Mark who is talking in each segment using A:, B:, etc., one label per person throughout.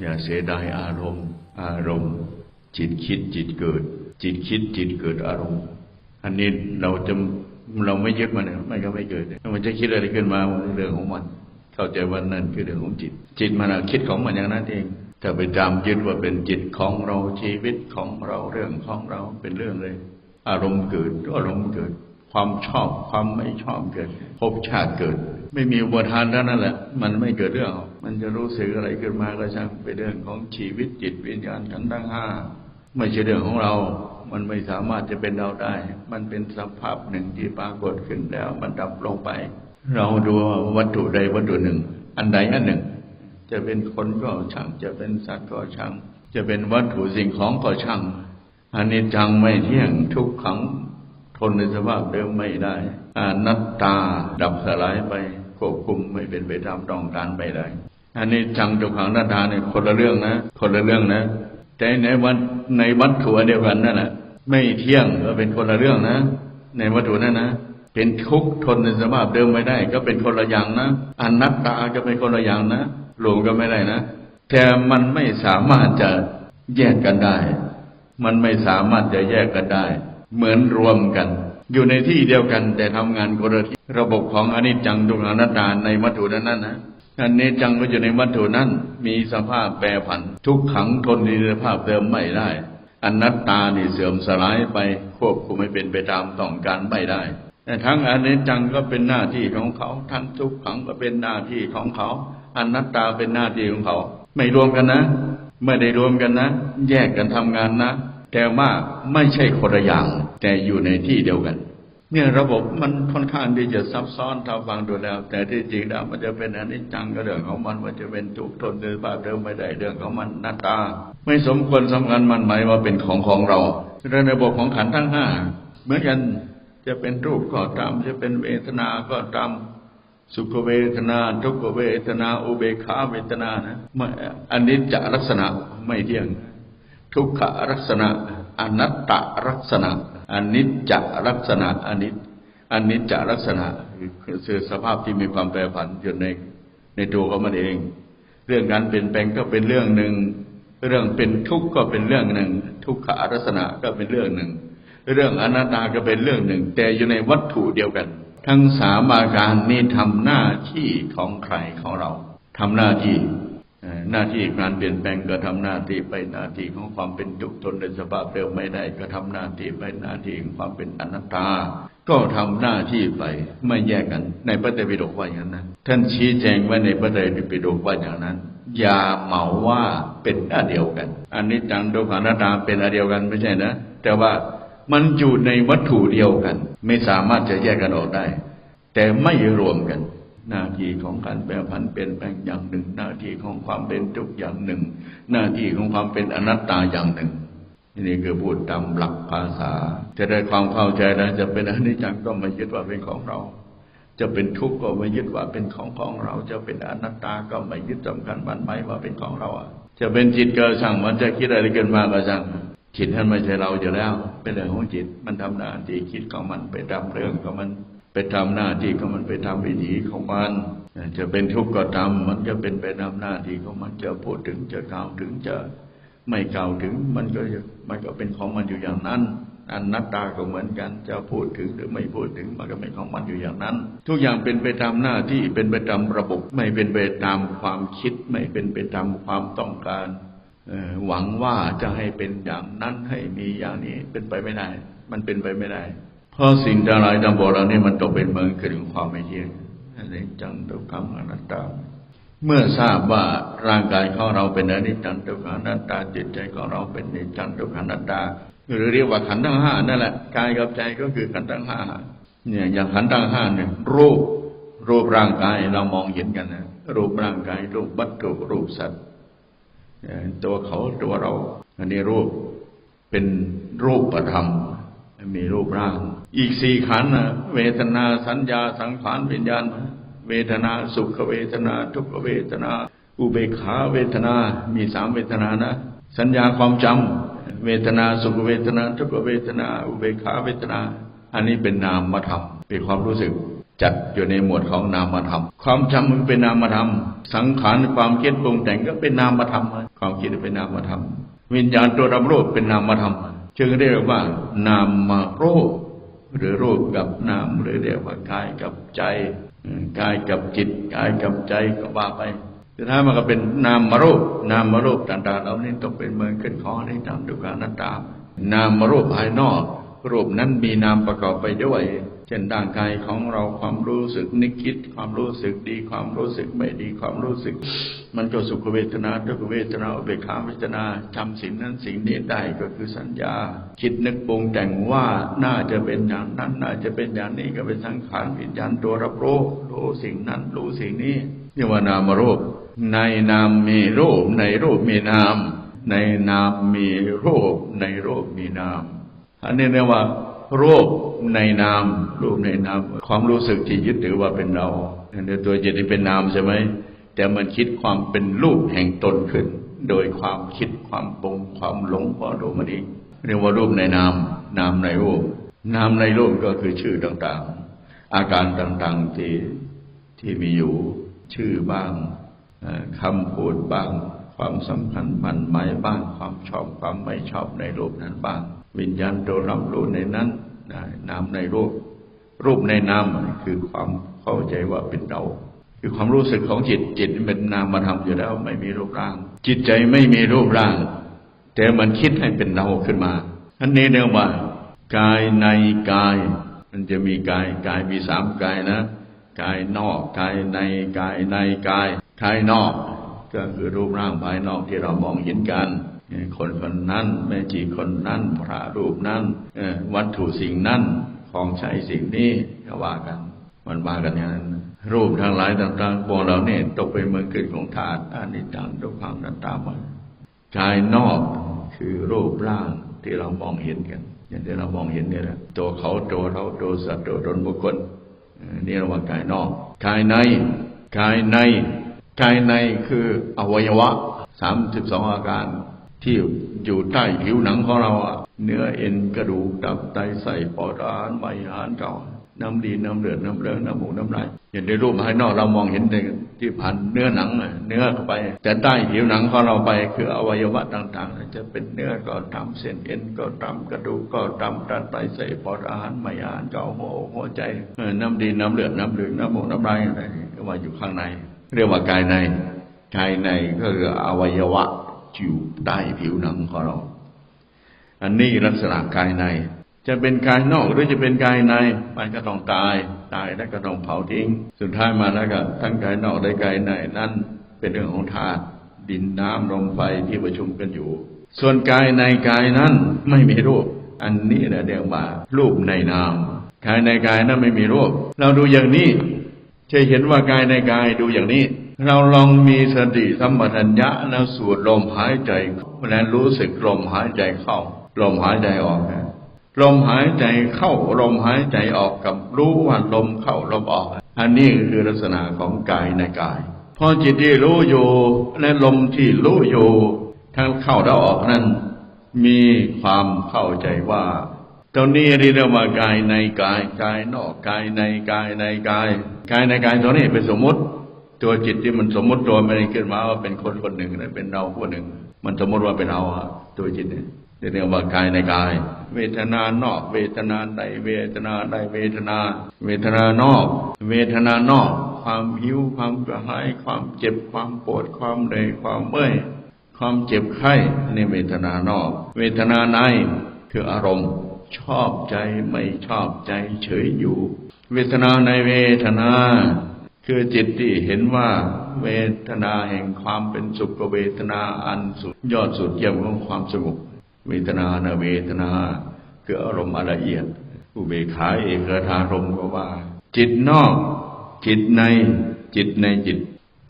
A: อย่าเสียดายอารมณ์ อารมณ์ จิตคิดจิตเกิด จิตคิดจิตเกิดอารมณ์ อันนี้เราจะเราไม่ยึดมันเนี่ยมันก็ไม่เกิดมันจะคิดอะไรขึ้นมามันเรื่องของมัน เข้าใจว่านั่นคือเรื่องของจิต จิตมันคิดของมันอย่างนั้นเองถ้าไปจำยึดว่าเป็นจิตของเราชีวิตของเราเรื่องของเราเป็นเรื่องเลย อารมณ์เกิดอารมณ์เกิด ความชอบความไม่ชอบเกิดภพชาติเกิด ไม่มีอุปทานเท่านั้นแหละ มันไม่เกิดเรื่อง มันจะรู้สึกอะไรขึ้นมาก็ช่างเป็นเรื่องของชีวิตจิตวิญญาณขันธ์ทั้งห้าไม่ใช่เรื่องของเรา มันไม่สามารถจะเป็นเราได้ มันเป็นสภาพหนึ่งที่ปรากฏขึ้นแล้ว มันดับลงไป เราดูวัตถุใดวัตถุหนึ่ง อันใดอันหนึ่ง จะเป็นคนก็ช่าง จะเป็นสัตว์ก็ช่าง จะเป็นวัตถุสิ่งของก็ช่างอันนี้จังไม่เที่ยงทุกขัง ทนในสภาพเดิมไม่ได้อนัตตาดับสลายไปควบคุมไม่เป็นไปตามต้องการไปได้ อันนี้จังทุกขังนัตตาเนี่ยคนละเรื่องนะ คนละเรื่องนะ แต่ในวันในวัตถุเดียวกันนั่นแหละไม่เที่ยงก็เป็นคนละเรื่องนะ ในวัตถุนั้นนะเป็นทุกข์ทนในสภาพเดิมไม่ได้ ก็เป็นคนละอย่างนะอนัตตาก็เป็นคนละอย่างนะรวมกันไม่ได้นะแต่มันไม่สามารถจะแยกกันได้ มันไม่สามารถจะแยกกันได้ เหมือนรวมกัน อยู่ในที่เดียวกันแต่ทำงานคนละที่ระบบของอนิจจังทุกขังนัตตาในวัตถุนั้นนะอันนี้จังก็อยู่ในวัตถุนั้น มีสภาพแปรผัน ทุกขังทนในสภาพเดิมไม่ได้อนัตตานี่เสื่อมสลายไปควบคุมไม่เป็นไปตามต้องการไม่ได้แต่ทั้งอนิจจังก็เป็นหน้าที่ของเขา ทั้งทุกขังก็เป็นหน้าที่ของเขาอนัตตาเป็นหน้าที่ของเขา ไม่รวมกันนะ ไม่ได้รวมกันนะ แยกกันทำงานนะ แต่ว่าไม่ใช่คนละอย่าง แต่อยู่ในที่เดียวกัน เนี่ยระบบมันค่อนข้างที่จะซับซ้อนถ้าฟังดูแล้ว แต่ที่จริงแล้วมันจะเป็นอนิจจังก็เรื่องของมันมันจะเป็นทุกข์ทนในสภาพเดิมไม่ได้เรื่องของมันหน้าตา ไม่สมควรสำคัญมันหมายว่าเป็นของของเราในระบบของขันทั้งห้าเหมือนกันจะเป็นรูปก็ตามจะเป็นเวทนาก็ตามสุขเวทนา ทุกขเวทนา อุเบกขาเวทนานะอันนี้จะลักษณะไม่เที่ยง ทุกขลักษณะ อนัตตลักษณะอนิจจลักษณะอนิจอนิจจลักษณะคือสภาพที่มีความแปรผันอยู่ในในตัวของมันเอง เรื่องการเปลี่ยนแปลงก็เป็นเรื่องหนึ่ง เรื่องเป็นทุกข์ก็เป็นเรื่องหนึ่ง ทุกขลักษณะก็เป็นเรื่องหนึ่ง เรื่องอนัตตาก็เป็นเรื่องหนึ่ง แต่อยู่ในวัตถุเดียวกัน ทั้งสามอาการนี้ทำหน้าที่ของใครของเราทำหน้าที่ หน้าที่การเปลี่ยนแปลงก็ทำหน้าที่ไปหน้าที่ของความเป็นทุกข์ทนในสภาพเดิมไม่ได้ก็ทำหน้าที่ไปหน้าที่ของความเป็นอนัตตา ก็ทำหน้าที่ไปไม่แยกกัน ในพระไตรปิฎกว่าอย่างนั้นท่านชี้แจงไว้ในพระไตรปิฎกว่าอย่างนั้น อย่าเหมาว่าเป็นอันเดียวกันอันนี้จังทุกขังอนัตตาเป็นอันเดียวกันไม่ใช่นะ แต่ว่ามันอยู่ในวัตถุเดียวกัน ไม่สามารถจะแยกกันออกได้ แต่ไม่รวมกัน หน้าที่ของการแปรผันเปลี่ยนแปลงอย่างหนึ่ง หน้าที่ของความเป็นทุกอย่างหนึ่ง หน้าที่ของความเป็นอนัตตาอย่างหนึ่งนี่คือพูดตามหลักภาษา จะได้ความเข้าใจแล้วจะเป็นอนิจจังก็ไม่ยึดว่าเป็นของเรา จะเป็นทุกข์ก็ไม่ยึดว่าเป็นของของเรา จะเป็นอนัตตาก็ไม่ยึดสำคัญมันหมายว่าเป็นของเราอะ จะเป็นจิตก็ช่งมันจะคิดอะไรกันมาก็ช่างจิตท่านไม่ใช่เราอยู่แล้ว เป็นเรื่องของจิตมันทำหน้าที่คิดของมันไปตามเรื่องของมัน ไปทำหน้าที่ของมันไปทำวิถีของมันจะเป็นทุกข์ก็ทำมันจะเป็นไปตามหน้าที่ของมันจะพูดถึงจะกล่าวถึงจะไม่กล่าวถึงมันก็มันก็เป็นของมันอยู่อย่างนั้นอันนัตตาก็เหมือนกันจะพูดถึงหรือไม่พูดถึงมันก็เป็นของมันอยู่อย่างนั้น ทุกอย่างเป็นไปตามหน้าที่เป็นไปตามระบบ ไม่เป็นไปตามความคิด ไม่เป็นไปตามความต้องการหวังว่าจะให้เป็นอย่างนั้นให้มีอย่างนี้เป็นไปไม่ได้ มันเป็นไปไม่ได้ เพราะสิ่งทั้งหลายทั้งปวงเหล่านี้มันต้องเป็นเมืองขึ้นของความไม่เที่ยงอนนี้จังทุกขังอนัตตา เมื่อทราบว่าร่างกายของเราเป็นอนิจจังทุกขังอนัตตาจิตใจของเราเป็นอนิจจังทุกขังอนัตตาหรือเรียกว่าขันธ์ทั้งห้านั่นแหละกายกับใจก็คือขันธ์ทั้งห้าเนี่ยอย่างขันธ์ทั้งห้าเนี่ยรูปรูปร่างกายเรามองเห็นกันนะรูปร่างกายรูปวัตถุรูปสัตว์ตัวเขาตัวเรา อันนี้รูปเป็นรูปประธรรม มีรูปร่าง อีกสี่ขันนะเวทนาสัญญาสังขารวิญญาณ เวทนาสุขเวทนา ทุกเวทนา อุเบกขาเวทนา มีสามเวทนานะ สัญญาความจำเวทนาสุขเวทนา ทุกเวทนา อุเบกขาเวทนา อันนี้เป็นนามธรรมเป็นความรู้สึกจัดอยู่ในหมวดของนามธรรม ความจำมันเป็นนามธรรม สังขารความคิดปรุงแต่งก็เป็นนามธรรม ความคิดเป็นนามธรรม วิญญาณตัวรับรู้เป็นนามธรรม จึงเรียกว่านามมารูปหรือรูปกับนามหรือเรียกว่ากายกับใจกายกับจิตกายกับใจก็ว่าไปสุดท้ายมันก็เป็นนามมารูปนามมารูปต่างๆเหล่านี้ต้องเป็นเมืองขึ้นของในตามดุกานัตตามนามมารูปภายนอก รูปนั้นมีนามประกอบไปด้วย เช่นร่างกายของเราความรู้สึกนึกคิด ความรู้สึกดีความรู้สึกไม่ดีความรู้สึก มันก็สุขเวทนาทุกเวทนาอเบกขาเวทนาจำสิ่งนั้นสิ่งนี้ได้ก็คือสัญญา คิดนึกปรุงแต่งว่าน่าจะเป็นอย่างนั้นน่าจะเป็นอย่างนี้ก็เป็นสังขารวิญญาณตัวรับรู้รู้สิ่งนั้นรู้สิ่งนี้เรียกว่านามรูป ในนามมีรูป ในรูปมีนาม ในนามมีรูป ในรูปมีนามอันนี้เรียกว่า รูปในนาม รูปในนาม ความรู้สึกที่ยึดถือว่าเป็นเราในตัวจิตที่เป็นนามใช่ไหมแต่มันคิดความเป็นรูปแห่งตนขึ้น โดยความคิดความปรุงความหลงพอรู้มันเองเรียกว่ารูปในนาม นามในรูป นามในรูปก็คือชื่อต่างๆ อาการต่างๆที่ที่มีอยู่ชื่อบ้างคำพูดบ้าง ความสำคัญมันหมายบ้างความชอบความไม่ชอบในรูปนั้นบ้าง วิญญาณตัวรับรู้ในนั้นนามในรูป รูปในนามคือความเข้าใจว่าเป็นเรา คือความรู้สึกของจิตจิตเป็นนามมาทำอยู่แล้ว ไม่มีรูปร่าง จิตใจไม่มีรูปร่าง แต่มันคิดให้เป็นเราขึ้นมา อันนี้เรียกว่ากายในกาย มันจะมีกายกายมีสามกายนะกายนอกกายในกายในกายกายนอก ก็คือรูปร่างภายนอกที่เรามองเห็นกัน คนคนนั้นแม่จีคนนั้นพระรูปนั้นวัตถุสิ่งนั้นของใช้สิ่งนี้ก็ว่ากัน มันว่ากันอย่างนั้น รูปทั้งหลายต่างๆพวกเราเนี่ยตกไปเมืองขึ้นของธาตุอานิจจังทุกขังนัตตามากายนอกคือรูปร่างที่เรามองเห็นกัน อย่างที่เรามองเห็นเนี่ยแหละตัวเขาตัวเราตัวสัตว์ตัวตนบุคคลนี่เรียกว่ากายนอกกายในกายในกายในคืออวัยวะสามสิบสองอาการ ที่อยู่ใต้ผิวหนังของเราอะเนื้อเอ็นกระดูกตับไตไส้ปอดอาหารใบอาหารเก่า น้ำดีน้ำเลือดน้ำเลือดน้ำหมูน้ำลายอย่างในรูปภายนอกเรามองเห็นในที่ผ่านเนื้อหนังเนื้อเข้าไป แต่ใต้ผิวหนังของเราไปคืออวัยวะต่างๆ จะเป็นเนื้อก็ตามเส้นเอ็นก็ตามกระดูกก็ตามตับไตไส้ปอดอาหารใบอาหารเก่าหัวหัวใจน้ำดีน้ำเลือดน้ำเหลืองน้ำหมูน้ำลายอะไรว่าอยู่ข้างใน เรียกว่ากายในกายในก็คืออวัยวะ อยู่ใต้ผิวหนังของเรา อันนี้ลักษณะกายใน จะเป็นกายนอกหรือจะเป็นกายใน มันก็ต้องตาย ตายแล้วก็ต้องเผาทิ้ง สุดท้ายมาแล้วก็ทั้งกายนอกและกายในนั่นเป็นเรื่องของธาตุดินน้ำลมไฟที่ประชุมกันอยู่ ส่วนกายในกายนั้นไม่มีรูป อันนี้แหละเรียกว่ารูปในนามกายในกายนั้นไม่มีรูป เราดูอย่างนี้จะเห็นว่ากายในกายดูอย่างนี้ เราลองมีสติสัมปชัญญะแล้วสูดลมหายใจแล้วรู้สึกลมหายใจเข้า ลมหายใจออกลมหายใจเข้าลมหายใจออกกับรู้ว่าลมเข้าลมออก อันนี้คือลักษณะของกายในกายพอจิตที่รู้อยู่และลมที่รู้อยู่ทั้งเข้าและออกนั้น มีความเข้าใจว่าตรงนี้เรียกว่ากายในกายกายนอกกายในกายในกาย กายในกายตัวนี้เป็นสมมติ ตัวจิตที่มันสมมติตัวไม่ได้ขึ้นมาว่าเป็นคนคนหนึ่งเป็นเราคนหนึ่ง มันสมมติว่าเป็นเราตัวจิตเนี่ยเรียกว่ากายในกาย เวทนานอก เวทนาในเวทนาในเวทนา เวทนานอก เวทนานอก ความหิวความกระหายความเจ็บความปวดความเหนื่อยความเมื่อยความเจ็บไข้ในเวทนานอก เวทนาในคืออารมณ์ ชอบใจไม่ชอบใจเฉยอยู่ เวทนาในเวทนา คือจิตที่เห็นว่าเวทนาแห่งความเป็นสุขเวทนาอันสุดยอดสุดเยี่ยมของความสงบเวทนาเนเวทนาคืออารมณ์ละเอียดอุเบกขาเอกธารมก็ว่า จิตนอก จิตในจิตในจิต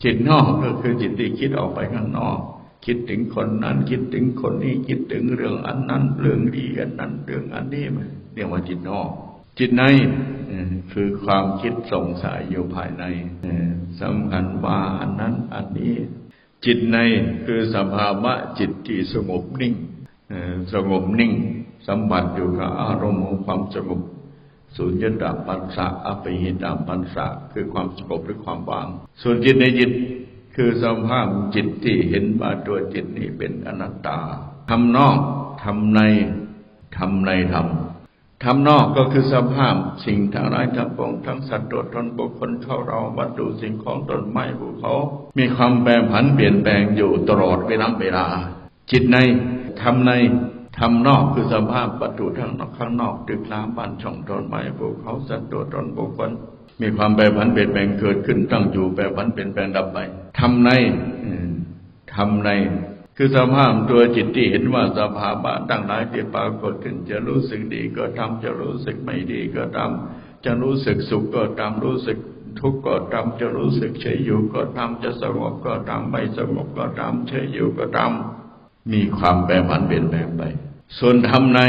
A: จิตนอกก็คือจิตที่คิดออกไปข้างนอก คิดถึงคนนั้นคิดถึงคนนี้คิดถึงเรื่องอันนั้นเรื่องดีอันนั้นเรื่องอันนี้มันเรียกว่าจิตนอก จิตในคือความคิดสงสัยอยู่ภายในสำคัญว่าอันนั้นอันนี้ จิตในคือสภาวะจิตที่สงบนิ่งสงบนิ่งสัมผัสอยู่กับอารมณ์ของความสงบสุญญตาปัสสะอภิหิตาปัสสะคือความสงบหรือความว่าง ส่วนจิตในจิตคือสภาพจิตที่เห็นว่าตัวจิตนี้เป็นอนัตตาทำนอกทำในทำในทำ ทำนอกก็คือสภาพสิ่งทั้งหลายทั้งปวงทั้งสัตว์ตัวตนบุคคลเข้าเราวัตถุสิ่งของต้นไม้ภูเขา มีความแปรผันเปลี่ยนแปลงอยู่ตลอดเวลาเวลา จิตในทำในทำนอกคือสภาพวัตถุทั้งนอกข้างนอกตึกน้ำบ้านช่องต้นไม้ภูเขาสัตว์ตัวตนบุคคลมีความแปรผันเปลี่ยนแปลงเกิดขึ้นตั้งอยู่แปรผันเปลี่ยนแปลงดับไปทำในอืมทำใน คือสภาพตัวจิตที่เห็นว่าสภาวะตั้งหลายที่ปรากฏขึ้น จะรู้สึกดีก็ทำจะรู้สึกไม่ดีก็ทำจะรู้สึกสุขก็ทำรู้สึกทุกข์ก็ทำจะรู้สึกเฉยอยู่ก็ทำจะสงบก็ทำไม่สงบก็ทำเฉยอยู่ก็ทำมีความแปรผันเปลี่ยนแปลงไป ส่วนทำใน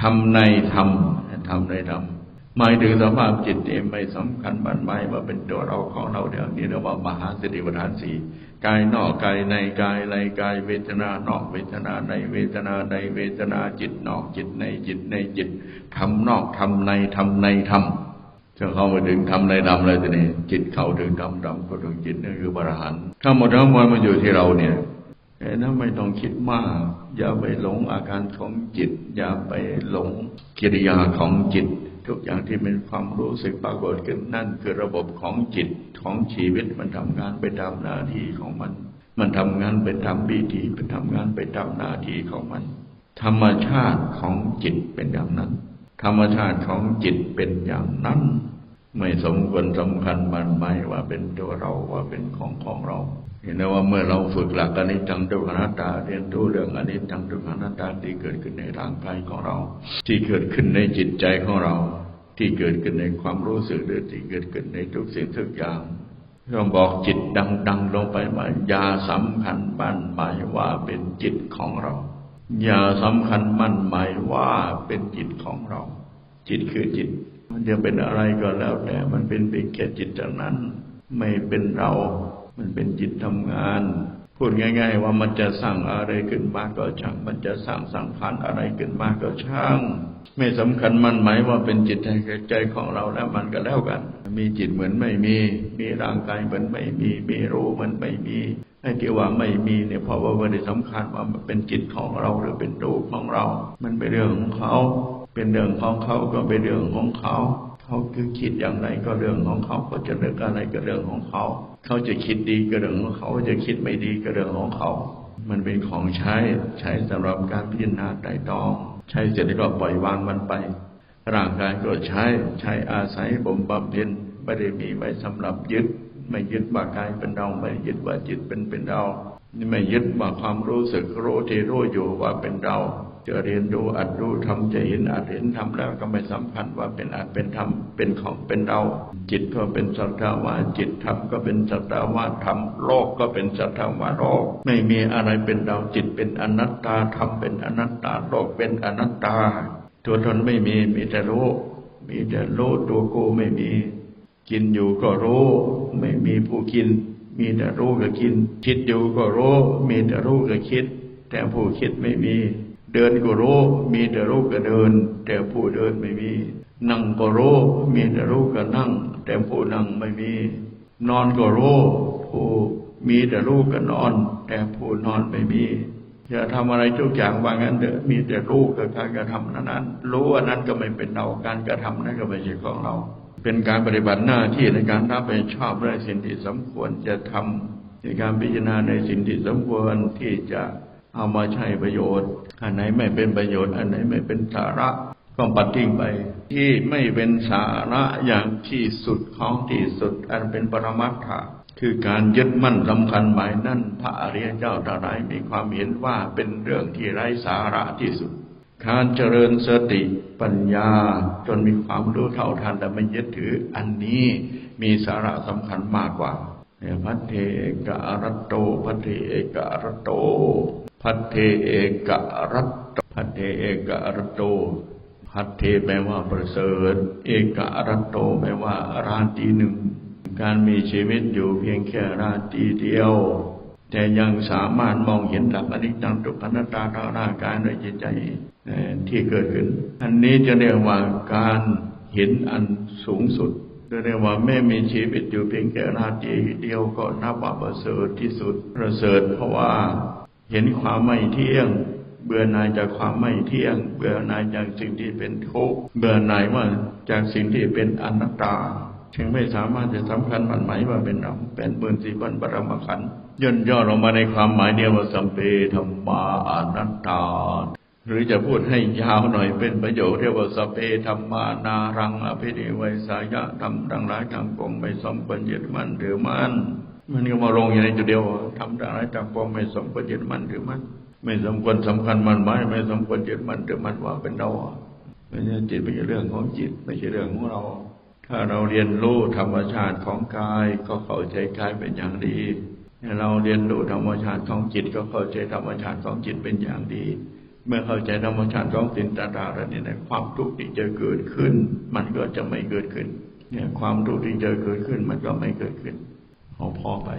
A: ทำในทำทำในทำหมายถึงสภาพจิตนี่ไม่สำคัญมันหมายว่าเป็นตัวเราของเราเดี๋ยวนี้เรียกว่ามหาสติปัฏฐานสี่ กายนอกกายในกายในกายเวทนานอกเวทนาในเวทนาในเวทนาจิตนอกจิตในจิตในจิตทำนอกทำในทำในทำจะเข้ามาถึงทำในดำเลยทีนี้จิตเขาถึงดำดำก็ถึงจิตนั่นคือพระหันต์ทั้งหมดทั้งมวลมันอยู่ที่เราเนี่ยเอ้นะไม่ต้องคิดมาก อย่าไปหลงอาการของจิต อย่าไปหลงกิริยาของจิต ทุกอย่างที่เป็นความรู้สึกปรากฏขึ้นนั่นคือระบบของจิตของชีวิตมันทำงานไปตามหน้าที่ของมัน มันทำงานไปตามวิธีไปทำงานไปตามหน้าที่ของมัน ธรรมชาติของจิตเป็นอย่างนั้น ธรรมชาติของจิตเป็นอย่างนั้น ไม่สมควรสำคัญมันหมายว่าเป็นตัวเราว่าเป็นของของเรา เห็นไหมว่าเมื่อเราฝึกหลักอนิจจังทุกขังนัตตาเรียนรู้เรื่องอนิจจังทุกขังนัตตาที่เกิดขึ้นในร่างกายของเรา ที่เกิดขึ้นในจิตใจของเรา ที่เกิดขึ้นในความรู้สึกหรือที่เกิดขึ้นในทุกสิ่งทุกอย่างเราบอกจิตดัง ๆ ลงไปว่าอย่าสำคัญมั่นหมายว่าเป็นจิตของเรา อย่าสำคัญมั่นหมายว่าเป็นจิตของเรา จิตคือจิต มันจะเป็นอะไรก็แล้วแต่มันเป็นเพียงแค่จิตเท่านั้น ไม่เป็นเรา มันเป็นจิตทำงาน พูดง่าย ๆ ว่ามันจะสร้างอะไรขึ้นมาก็ช่าง มันจะสร้างสังขารอะไรขึ้นมาก็ช่าง ไม่สำคัญมันหมายว่าเป็นจิตในใจของเราแล้วมันก็แล้วกัน มีจิตเหมือนไม่มี มีร่างกายเหมือนไม่มี มีรู้เหมือนไม่มีไอ้ที่ว่าไม่มีเนี่ยเพราะว่าไม่ได้สำคัญว่ามันเป็นจิตของเราหรือเป็นรูปของเรา มันเป็นเรื่องของเขา เป็นเรื่องของเขาก็เป็นเรื่องของเขา เขาคือคิดอย่างไรก็เรื่องของเขาเขาจะเลือกอะไรก็เรื่องของเขา เขาจะคิดดีก็เรื่องของเขาจะคิดไม่ดีก็เรื่องของเขา มันเป็นของใช้ใช้สำหรับการพิจารณาไตรตรอง ใช้เสร็จแล้วก็ปล่อยวางมันไป ร่างกายก็ใช้ใช้อาศัยบ่มบำเพ็ญไม่ได้มีไว้สำหรับยึด ไม่ยึดว่ากายเป็นเราไม่ยึดว่าจิตเป็นเป็นเรา ไม่ยึดว่าความรู้สึกรู้ที่รู้อยู่ว่าเป็นเรา จะเรียนรู้อัดรู้ทำจะเห็นอัดเห็นทำแล้วก็ไม่สำคัญว่าเป็นอัดเป็นธรรมเป็นของเป็นเรา จิตก็เป็นสัตว์ว่าจิตธรรมก็เป็นสัตว์ว่าธรรมโลกก็เป็นสัตว์ว่าโลก ไม่มีอะไรเป็นเราจิตเป็นอนัตตาธรรมเป็นอนัตตาโลกเป็นอนัตตา ตัวตนไม่มีมีแต่รู้มีแต่รู้ตัวกูไม่มี กินอยู่ก็รู้ ไม่มีผู้กิน มีแต่รู้กับกินคิดอยู่ก็รู้ มีแต่รู้กับคิด แต่ผู้คิดไม่มี เดินก็รู้ มีแต่รู้กับเดิน แต่ผู้เดินไม่มี นั่งก็รู้ มีแต่รู้กับนั่ง แต่ผู้นั่งไม่มี นอนก็รู้ผู้มีแต่รู้กับนอน แต่ผู้นอนไม่มีอย่าทำอะไรทุกอย่างว่างั้นเถอะมีแต่รู้กับการกระทำนั้นๆรู้ว่านั้นก็ไม่เป็นเราการกระทำนั้นก็ไม่ใช่ของเรา เป็นการปฏิบัติหน้าที่ในการรับผิดชอบในสิ่งที่สมควรจะทำในการพิจารณาในสิ่งที่สมควรที่จะเอามาใช้ประโยชน์ อันไหนไม่เป็นประโยชน์ อันไหนไม่เป็นสาระก็ปัดทิ้งไป ที่ไม่เป็นสาระอย่างที่สุดของที่สุด อันเป็นปรมัตถะคือการยึดมั่นสำคัญหมายนั่นพระอริยเจ้าทั้งหลายมีความเห็นว่าเป็นเรื่องที่ไร้สาระที่สุด การเจริญสติปัญญาจนมีความรู้เท่าทันแต่ไม่ยึดถือ อันนี้มีสาระสำคัญมากกว่าพัทเทเอกะรัตโตพัทเทเอกะรัตโตพัทเทเอกะรัตโตพัทเทเอกะรัตโตพัทเทแปลว่าประเสริฐ เอกะรัตโตแปลว่าราตีหนึ่งการมีชีวิตอยู่เพียงแค่ราตรีเดียว แต่ยังสามารถมองเห็นหลักอนิจจังทุกขังอนัตตาทางร่างกายในจิตใจ ที่เกิดขึ้น อันนี้จะเรียกว่าการเห็นอันสูงสุดจะเรียกว่าแม่มีชีวิตอยู่เพียงแค่นาทีเดียวก็นับว่าประเสริฐที่สุดประเสริฐเพราะว่าเห็นความไม่เที่ยง เบื่อหน่ายจากความไม่เที่ยง เบื่อหน่ายจากสิ่งที่เป็นทุกข์เบื่อหน่ายว่าจากสิ่งที่เป็นอนัตตาจึงไม่สามารถจะสำคัญมันหมายว่าเป็นเราเป็นหมื่นสี่พันปรมขันย่นย่อลงมาในความหมายเดียวว่าสัมเพธรรมาอนัตตา หรือจะพูดให้ยาวหน่อยเป็นประโยคเรียกว่าสเพธรรมานารังอภิเดไวยสายะธรรมดังหลายทางปวงไม่สมควรยึดมั่นหรือมันมันก็มาลงอยู่ในจุดเดียวทำดังหลายทางปวงไม่สมควรยึดมั่นหรือมันไม่สมควรสำคัญมันหมายไม่สมควรยึดมั่นหรือมันว่าเป็นเราไม่ใช่จิตไม่ใช่เรื่องของจิตไม่ใช่เรื่องของเรา ถ้าเราเรียนรู้ธรรมชาติของกายก็เข้าใจกายเป็นอย่างดีเราเรียนรู้ธรรมชาติของจิตก็เข้าใจธรรมชาติของจิตเป็นอย่างดี เมื่อเข้าใจธรรมชาติของสินตาดาแล้วนี่นะความทุกข์ที่จะเกิดขึ้น มันก็จะไม่เกิดขึ้น เนี่ย ความทุกข์ที่จะเกิดขึ้น มันก็ไม่เกิดขึ้นเอาพอไป